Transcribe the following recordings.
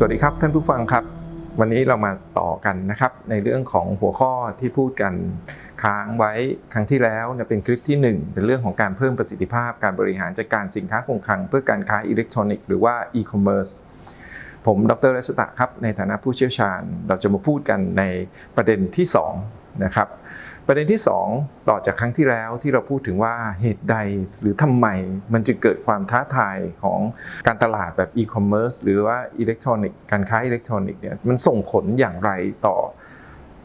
สวัสดีครับท่านผู้ฟังครับ วันนี้เรามาต่อกันนะครับ ในเรื่องของหัวข้อที่พูดกันค้างไว้ครั้งที่แล้วเนี่ยเป็นคลิปที่ 1 เป็นเรื่องของการเพิ่มประสิทธิภาพ การบริหารจัดการสินค้าคงคลัง เพื่อการค้าอิเล็กทรอนิกส์หรือว่า e-commerce ผมดรรัชตะครับ ในฐานะผู้เชี่ยวชาญ เราจะมาพูดกันในประเด็นที่2นะครับ ประเด็นที่ 2 ต่อจากครั้งที่แล้วที่เราพูดถึงว่าเหตุใดหรือทำไมมันจะเกิดความท้าทายของการตลาดแบบ e-commerce หรือว่าอิเล็กทรอนิกส์การค้าอิเล็กทรอนิกส์เนี่ยมันส่งผลอย่างไรต่อ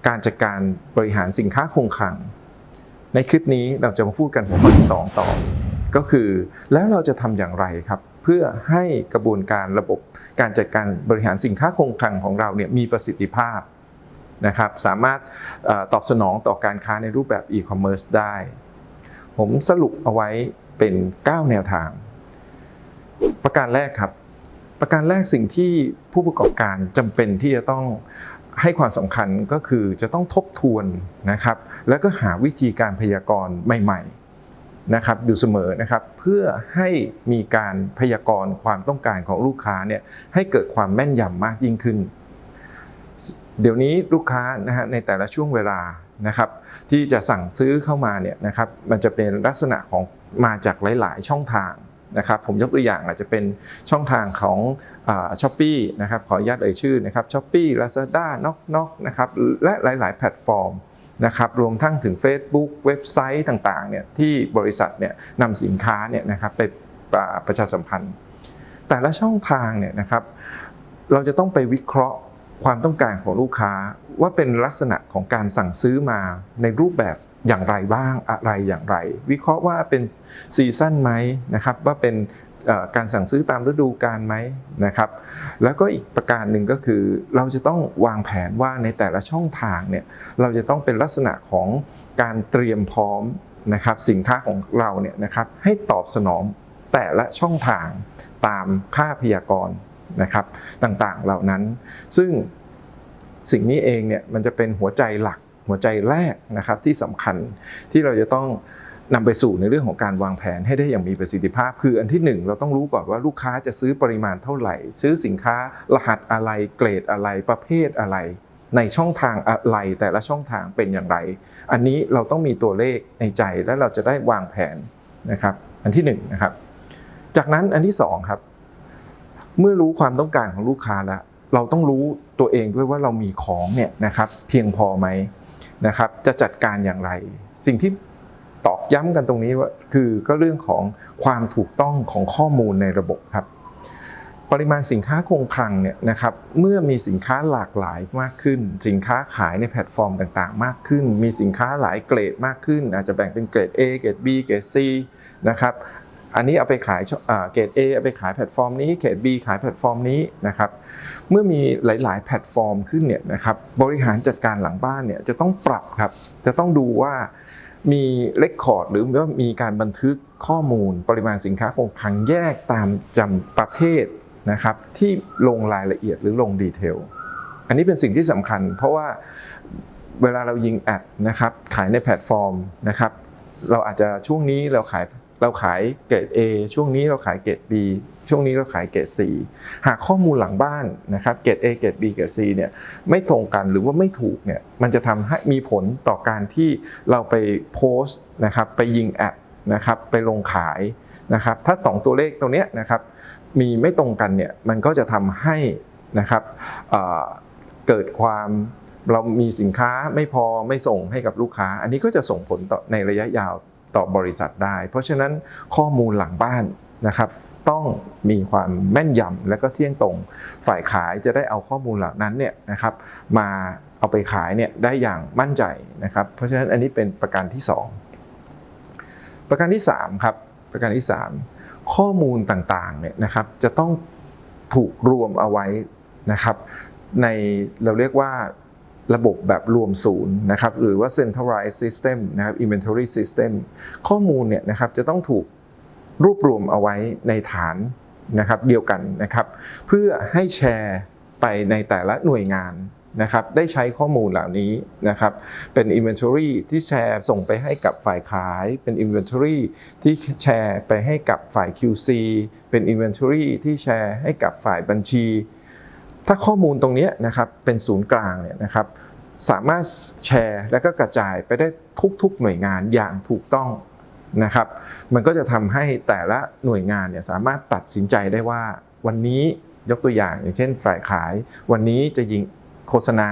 การจัดการบริหารสินค้าคงคลัง ในคลิปนี้เราจะมาพูดกันหัวข้อที่ 2 ต่อ ก็คือแล้วเราจะทำอย่างไรครับ เพื่อให้กระบวนการระบบการจัดการบริหารสินค้าคงคลังของเราเนี่ยมีประสิทธิภาพ นะครับสามารถอตอบสนองต่อการค้าในรูปแบบ e-commerce ได้ ผมสรุปเอาไว้เป็น 9 แนวทาง ประการแรกครับ ประการแรกสิ่งที่ผู้ประกอบการจำเป็นที่จะต้องให้ความสำคัญก็คือจะต้องทบทวนนะครับ แล้วก็หาวิธีการพยากรณ์ใหม่ ๆนะครับอยู่เสมอนะครับเพื่อให้มีการพยากรณ์ความต้องการของลูกค้าเนี่ยให้เกิดความแม่นยำมากยิ่งขึ้น เดี๋ยวนี้ลูกค้านะฮะในแต่ละช่วงเวลานะครับที่จะสั่งซื้อเข้ามาเนี่ยนะครับมันจะเป็นลักษณะของมาจากหลาย ๆ ช่องทางนะครับผมยกตัวอย่างอาจจะเป็นช่องทางของช้อปปี้นะครับขออนุญาตเอ่ยชื่อนะครับช้อปปี้ลาซาด้านอกนอกนะครับและหลาย ๆ แพลตฟอร์มนะครับรวมทั้งถึง Facebook เว็บไซต์ต่างๆเนี่ยที่บริษัทเนี่ยนำสินค้าเนี่ยนะครับไปประชาสัมพันธ์ แต่ละช่องทางเนี่ยนะครับเราจะต้องไปวิเคราะห์ ความต้องการของลูกค้าว่าเป็นลักษณะของการสั่งซื้อมาในรูปแบบอย่างไรบ้างอะไรอย่างไร วิเคราะห์ว่าเป็นซีซั่นไหมนะครับว่าเป็นการสั่งซื้อตามฤดูกาลไหมนะครับ แล้วก็อีกประการหนึ่งก็คือ เราจะต้องวางแผนว่าในแต่ละช่องทางเนี่ยเราจะต้องเป็นลักษณะของการเตรียมพร้อมนะครับสินค้าของเราเนี่ยนะครับให้ตอบสนองแต่ละช่องทางตามค่าพยากรณ์ นะครับต่างๆเหล่านั้น ซึ่งสิ่งนี้เองเนี่ยมันจะเป็นหัวใจหลักหัวใจแรกนะครับที่สำคัญที่เราจะต้องนำไปสู่ในเรื่องของการวางแผนให้ได้อย่างมีประสิทธิภาพ คืออันที่หนึ่งเราต้องรู้ก่อนว่าลูกค้าจะซื้อปริมาณเท่าไหร่ ซื้อสินค้ารหัสอะไรเกรดอะไรประเภทอะไร ในช่องทางอะไรแต่ละช่องทางเป็นอย่างไร อันนี้เราต้องมีตัวเลขในใจและเราจะได้วางแผนนะครับ อันที่หนึ่งนะครับจากนั้นอันที่สองครับ เมื่อรู้ความต้องการของลูกค้าแล้วเราต้องรู้ตัวเองด้วยว่าเรามีของเนี่ยนะครับเพียงพอไหมนะครับ จะจัดการอย่างไร สิ่งที่ตอกย้ำกันตรงนี้ว่าคือก็เรื่องของความถูกต้องของข้อมูลในระบบครับ ปริมาณสินค้าคงคลังเนี่ยนะครับเมื่อมีสินค้าหลากหลายมากขึ้น สินค้าขายในแพลตฟอร์มต่างๆ มากขึ้น มีสินค้าหลายเกรดมากขึ้น อาจจะแบ่งเป็นเกรด A เกรด B เกรด C นะครับ อันนี้เอาไปขายเกรด A เอาไปขายแพลตฟอร์มนี้เกรด B ขายแพลตฟอร์มนี้นะครับเมื่อมีหลาย ๆ แพลตฟอร์มขึ้นเนี่ยนะครับบริหารจัดการหลังบ้านเนี่ยจะต้องปรับครับจะต้องดูว่ามีเลคคอร์ดหรือว่ามีการบันทึกข้อมูลปริมาณสินค้าคงคลังแยกตามจำประเภทนะครับที่ลงรายละเอียดหรือลงดีเทลอันนี้เป็นสิ่งที่สำคัญ เพราะว่าเวลาเรายิงแอดนะครับขายในแพลตฟอร์มนะครับเราอาจจะช่วงนี้เราขาย เราขายเกรด A ช่วงนี้เราขายเกรด B ช่วงนี้เราขายเกรด C หากข้อมูลหลังบ้านนะครับเกรด A เกรด B เกรด C เนี่ยไม่ตรงกันหรือว่าไม่ถูกเนี่ยมันจะทำให้มีผลต่อการที่เราไปโพสต์นะครับไปยิงแอดนะครับไปลงขายนะครับถ้าสองตัวเลขตรงนี้นะครับมีไม่ตรงกันเนี่ยมันก็จะทำให้นะครับเเกิดความเรามีสินค้าไม่พอไม่ส่งให้กับลูกค้า อันนี้ก็จะส่งผลต่อในระยะยาว ต่อบริษัทได้ เพราะฉะนั้นข้อมูลหลังบ้านนะครับต้องมีความแม่นยำและก็เที่ยงตรง ฝ่ายขายจะได้เอาข้อมูลเหล่านั้นเนี่ยนะครับมาเอาไปขายเนี่ยได้อย่างมั่นใจนะครับ เพราะฉะนั้นอันนี้เป็นประการที่ 2 ประการที่3ครับประการที่ 3 ข้อมูลต่างๆเนี่ยนะครับจะต้องถูกรวมเอาไว้นะครับในเราเรียกว่า ระบบแบบรวมศูนย์นะครับหรือว่า centralized system นะครับ inventory system ข้อมูลเนี่ยนะครับจะต้องถูกรวบรวมเอาไว้ในฐานนะครับเดียวกันนะครับ เพื่อให้แชร์ไปในแต่ละหน่วยงานนะครับได้ใช้ข้อมูลเหล่านี้นะครับเป็น inventory ที่แชร์ส่งไปให้กับฝ่ายขาย เป็น inventory ที่แชร์ไปให้กับฝ่าย QC เป็น inventory ที่แชร์ให้กับฝ่ายบัญชี ถ้าข้อมูลตรงนี้นะครับเป็นศูนย์กลางเนี่ยนะครับสามารถแชร์และก็กระจายไปได้ทุกๆหน่วยงานอย่างถูกต้องนะครับ มันก็จะทำให้แต่ละหน่วยงานเนี่ยสามารถตัดสินใจได้ว่า วันนี้ยกตัวอย่างอย่างเช่น ฝ่ายขาย วันนี้จะยิงโฆษณา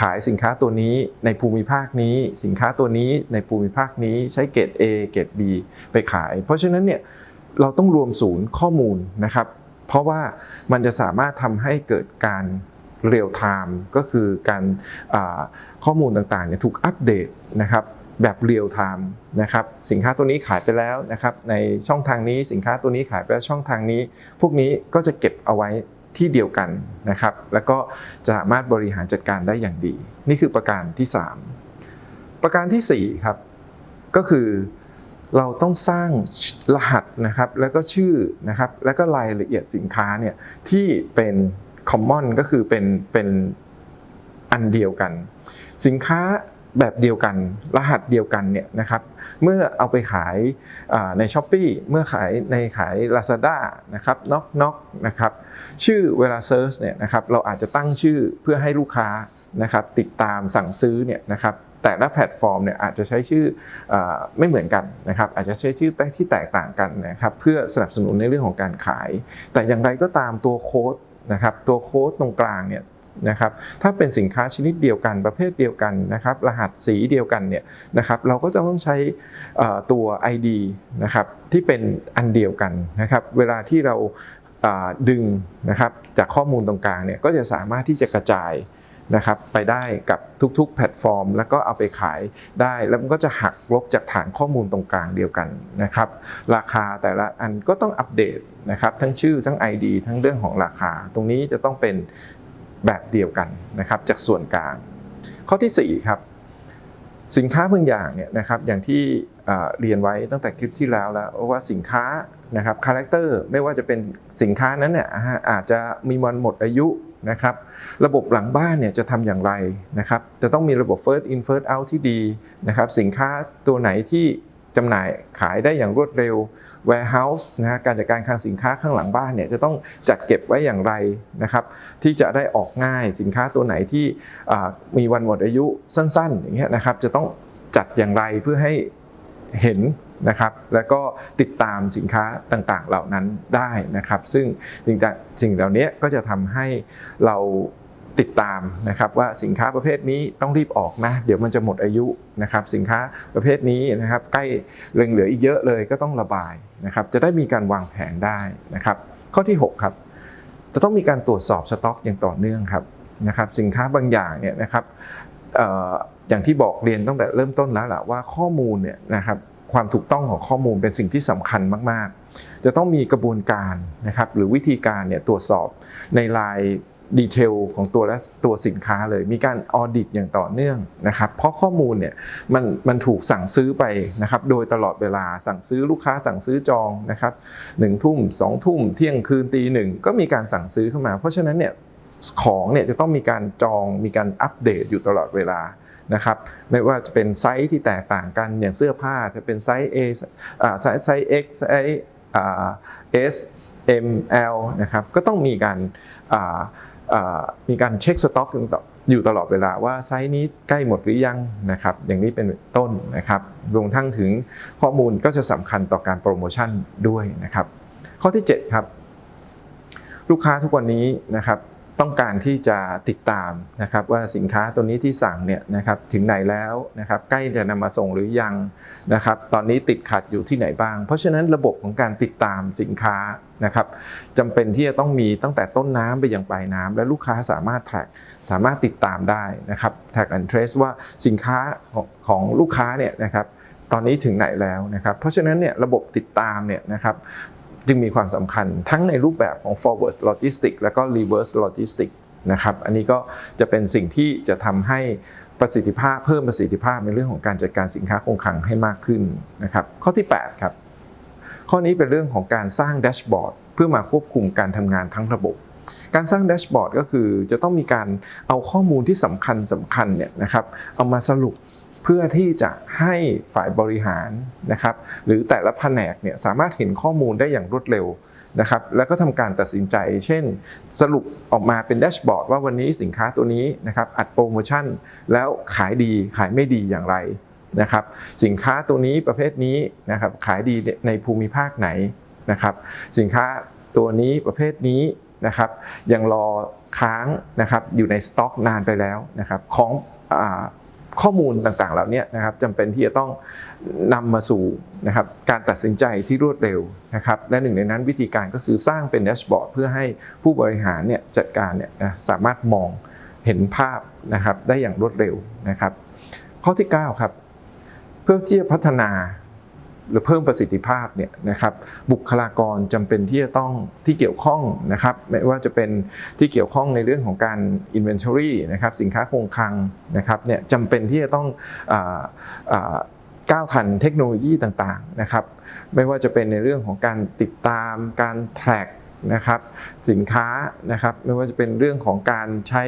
ขายสินค้าตัวนี้ในภูมิภาคนี้ สินค้าตัวนี้ในภูมิภาคนี้ใช้เกรด A เกรด B ไปขาย เพราะฉะนั้นเนี่ยเราต้องรวมศูนย์ข้อมูลนะครับ เพราะว่ามันจะสามารถทำให้เกิดการเรียลไทม์ก็คือการข้อมูลต่างๆเนี่ยถูกอัปเดตนะครับแบบเรียลไทม์นะครับสินค้าตัวนี้ขายไปแล้วนะครับในช่องทางนี้สินค้าตัวนี้ขายไปแล้วช่องทางนี้ พวกนี้ก็จะเก็บเอาไว้ที่เดียวกันนะครับ แล้วก็จะสามารถบริหารจัดการได้อย่างดี นี่คือประการที่ 3 ประการทีสี่4ครับก็คือ เราต้องสร้างรหัสนะครับแล้วก็ชื่อนะครับแล้วก็รายละเอียดสินค้าเนี่ยที่เป็น common ก็คือเป็นเป็นอันเดียวกัน สินค้าแบบเดียวกัน รหัสเดียวกันเนี่ยนะครับเมื่อเอาไปขายใน s h อ p e e เมื่อขายในขาย Lazada นะครับน็อกน็อกนะครับชื่อเวลา Search เนี่ยนะครับเราอาจจะตั้งชื่อเพื่อให้ลูกค้านะครับติดตามสั่งซื้อเนี่ยนะครับ แต่ละแพลตฟอร์มเนี่ยอาจจะใช้ชื่ออไม่เหมือนกันนะครับอาจจะใช้ชื่อที่แตกต่างกันนะครับเพื่อสนับสนุนในเรื่องของการขาย แต่อย่างไรก็ตามตัวโค้ดนะครับตัวโค้ดตรงกลางเนี่ยนะครับถ้าเป็นสินค้าชนิดเดียวกันประเภทเดียวกันนะครับรหัสสีเดียวกันเนี่ยนะครับเราก็จะต้องใช้ตัว ID นะครับที่เป็นอันเดียวกันนะครับเวลาที่เราดึงนะครับจากข้อมูลตรงกลางเนี่ยก็จะสามารถที่จะกระจาย นะครับไปได้กับทุกๆ แพลตฟอร์ม แล้วก็เอาไปขายได้ แล้วมันก็จะหักลบจากฐานข้อมูลตรงกลางเดียวกันนะครับราคาแต่ละอันก็ต้องอัปเดตนะครับทั้งชื่อทั้ง ID ทั้งเรื่องของราคา ตรงนี้จะต้องเป็นแบบเดียวกันนะครับจากส่วนกลาง ข้อที่4ครับสินค้าบางอย่างเนี่ยนะครับอย่างที่เรียนไว้ตั้งแต่คลิปที่แล้วแล้วว่าสินค้านะครับคาแรคเตอร์ไม่ว่าจะเป็นสินค้านั้นเนี่ยอาอาจจะมีวันหมดอายุ นะครับ ระบบหลังบ้านเนี่ยจะทำอย่างไรนะครับ จะต้องมีระบบ first in first out ที่ดีนะครับ สินค้าตัวไหนที่จำหน่ายขายได้อย่างรวดเร็ว warehouse นะฮะการจัดการคลังสินค้าข้างหลังบ้านเนี่ยจะต้องจัดเก็บไว้อย่างไรนะครับ ที่จะได้ออกง่ายสินค้าตัวไหนที่มีวันหมดอายุสั้น ๆ อย่างเงี้ยนะครับ จะต้องจัดอย่างไรเพื่อให้เห็น นะครับ แล้วก็ติดตามสินค้าต่างๆเหล่านั้นได้นะครับ ซึ่งสิ่งสิ่งเหล่านี้ก็จะทำให้เราติดตามนะครับว่าสินค้าประเภทนี้ต้องรีบออกนะ เดี๋ยวมันจะหมดอายุนะครับ สินค้าประเภทนี้นะครับ ใกล้เร่งเหลืออีกเยอะเลยก็ต้องระบายนะครับ จะได้มีการวางแผนได้นะครับ ข้อที่ 6 ครับ จะต้องมีการตรวจสอบสต็อกอย่างต่อเนื่องครับนะครับ สินค้าบางอย่างเนี่ยนะครับอย่างที่บอกเรียนตั้งแต่เริ่มต้นแล้วแหละว่าข้อมูลเนี่ยนะครับ ความถูกต้องของข้อมูลเป็นสิ่งที่สำคัญมาก ๆ จะต้องมีกระบวนการนะครับหรือวิธีการเนี่ยตรวจสอบในรายดีเทลของตัวและตัวสินค้าเลย มีการออดิตอย่างต่อเนื่องนะครับ เพราะข้อมูลเนี่ยมันมันถูกสั่งซื้อไปนะครับ โดยตลอดเวลาสั่งซื้อลูกค้าสั่งซื้อจองนะครับหนึ่งทุ่มสองทุ่มเที่ยงคืนตีหนึ่งก็มีการสั่งซื้อเข้ามา เพราะฉะนั้นเนี่ยของเนี่ยจะต้องมีการจองมีการอัปเดตอยู่ตลอดเวลา นะครับไม่ว่าจะเป็นไซส์ที่แตกต่างกันอย่างเสื้อผ้าจะเป็นไซส์ A อ่าไซส์ไซส์ X ไซส์อ่า S M L นะครับก็ต้องมีการมีการเช็คสต็อกอยู่ตลอดเวลาว่าไซส์นี้ใกล้หมดหรือยังนะครับอย่างนี้เป็นต้นนะครับรวมทั้งถึงข้อมูลก็จะสำคัญต่อการโปรโมชั่นด้วยนะครับข้อที่ 7 ครับ ลูกค้าทุกวันนี้นะครับ ต้องการที่จะติดตามนะครับว่าสินค้าตัวนี้ที่สั่งเนี่ยนะครับถึงไหนแล้วนะครับใกล้จะนำมาส่งหรือยังนะครับตอนนี้ติดขัดอยู่ที่ไหนบ้าง เพราะฉะนั้นระบบของการติดตามสินค้านะครับจำเป็นที่จะต้องมีตั้งแต่ต้นน้ำไปยังปลายน้ำและลูกค้าสามารถแท็กสามารถติดตามได้นะครับแท็กแอนด์เทรสว่าสินค้าของลูกค้าเนี่ยนะครับตอนนี้ถึงไหนแล้วนะครับ เพราะฉะนั้นเนี่ยระบบติดตามเนี่ยนะครับ จึงมีความสำคัญทั้งในรูปแบบของ forward logistics แล้วก็ reverse logistics นะครับ อันนี้ก็จะเป็นสิ่งที่จะทำให้ประสิทธิภาพเพิ่มประสิทธิภาพในเรื่องของการจัดการสินค้าคงคลังให้มากขึ้นนะครับ ข้อที่ 8 ครับ ข้อนี้เป็นเรื่องของการสร้างแดชบอร์ดเพื่อมาควบคุมการทำงานทั้งระบบ การสร้างแดชบอร์ดก็คือจะต้องมีการเอาข้อมูลที่สำคัญสำคัญเนี่ยนะครับเอามาสรุป เพื่อที่จะให้ฝ่ายบริหารนะครับหรือแต่ละแผนกเนี่ยสามารถเห็นข้อมูลได้อย่างรวดเร็วนะครับแล้วก็ทำการตัดสินใจ เช่น สรุปออกมาเป็นแดชบอร์ดว่าวันนี้สินค้าตัวนี้นะครับอัดโปรโมชั่น แล้วขายดีขายไม่ดีอย่างไรนะครับสินค้าตัวนี้ประเภทนี้นะครับขายดีในภูมิภาคไหนนะครับสินค้าตัวนี้ประเภทนี้นะครับยังรอค้างนะครับอยู่ในสต็อกนานไปแล้วนะครับของ ข้อมูลต่างๆเหล่านี้นะครับจำเป็นที่จะต้องนำมาสู่นะครับการตัดสินใจที่รวดเร็วนะครับและหนึ่งในนั้นวิธีการก็คือสร้างเป็นแดชบอร์ดเพื่อให้ผู้บริหารเนี่ยจัดการเนี่ยนะสามารถมองเห็นภาพนะครับได้อย่างรวดเร็วนะครับ ข้อที่ 9 ครับ เพื่อที่จะพัฒนา หรือเพิ่มประสิทธิภาพเนี่ยนะครับบุคลากรจำเป็นที่จะต้องที่เกี่ยวข้องนะครับไม่ว่าจะเป็นที่เกี่ยวข้องในเรื่องของการ inventory นะครับสินค้าคงคลังนะครับเนี่ยจำเป็นที่จะต้องก้าวทันเทคโนโลยีต่างๆนะครับไม่ว่าจะเป็นในเรื่องของการติดตามการ track นะครับสินค้านะครับไม่ว่าจะเป็นเรื่องของการใช้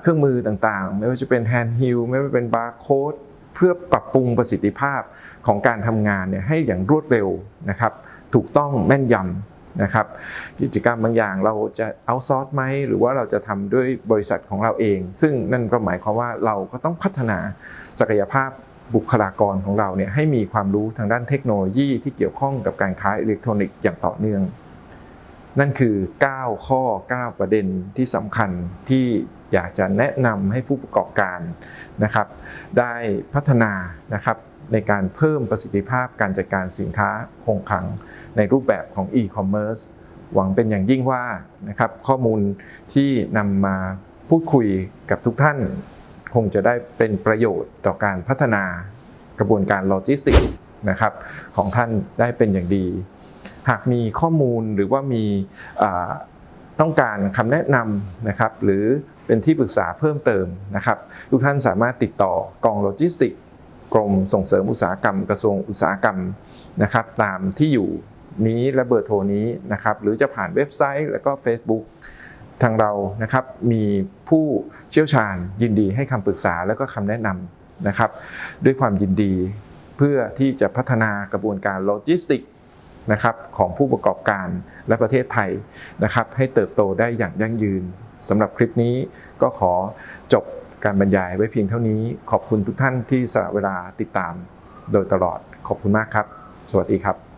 เครื่องมือต่างๆ ไม่ว่าจะเป็น hand hill ไม่ว่าจะเป็น barcode เพื่อปรับปรุงประสิทธิภาพของการทำงานเนี่ยให้อย่างรวดเร็วนะครับ ถูกต้องแม่นยำนะครับกิจกรรมบางอย่างเราจะเอาซอร์สไหมหรือว่าเราจะทำด้วยบริษัทของเราเอง ซึ่งนั่นก็หมายความว่าเราก็ต้องพัฒนาศักยภาพบุคลากรของเราเนี่ยให้มีความรู้ทางด้านเทคโนโลยีที่เกี่ยวข้องกับการค้าอิเล็กทรอนิกส์อย่างต่อเนื่อง นั่นคือ 9 ข้อ 9 ประเด็นที่สำคัญที่ อยากจะแนะนำให้ผู้ประกอบการนะครับ ได้พัฒนานะครับในการเพิ่มประสิทธิภาพการจัดการสินค้าคงคลังในรูปแบบของ e-commerce หวังเป็นอย่างยิ่งว่านะครับข้อมูลที่นำมาพูดคุยกับทุกท่าน คงจะได้เป็นประโยชน์ต่อการพัฒนากระบวนการโลจิสติกส์นะครับของท่านได้เป็นอย่างดี หากมีข้อมูลหรือว่ามีอ ต้องการคำแนะนำนะครับหรือเป็นที่ปรึกษาเพิ่มเติมนะครับ ทุกท่านสามารถติดต่อกองโลจิสติกกรมส่งเสริมอุตสาหกรรมกระทรวงอุตสาหกรรมนะครับตามที่อยู่นี้และเบอร์โทรนี้นะครับหรือจะผ่านเว็บไซต์แล้วก็ Facebook ทางเรานะครับมีผู้เชี่ยวชาญยินดีให้คำปรึกษาแล้วก็คำแนะนำนะครับ ด้วยความยินดีเพื่อที่จะพัฒนากระบวนการโลจิสติก นะครับของผู้ประกอบการและประเทศไทยนะครับให้เติบโตได้อย่างยั่งยืนสำหรับคลิปนี้ก็ขอจบการบรรยายไว้เพียงเท่านี้ ขอบคุณทุกท่านที่สละเวลาติดตามโดยตลอดขอบคุณมากครับ สวัสดีครับ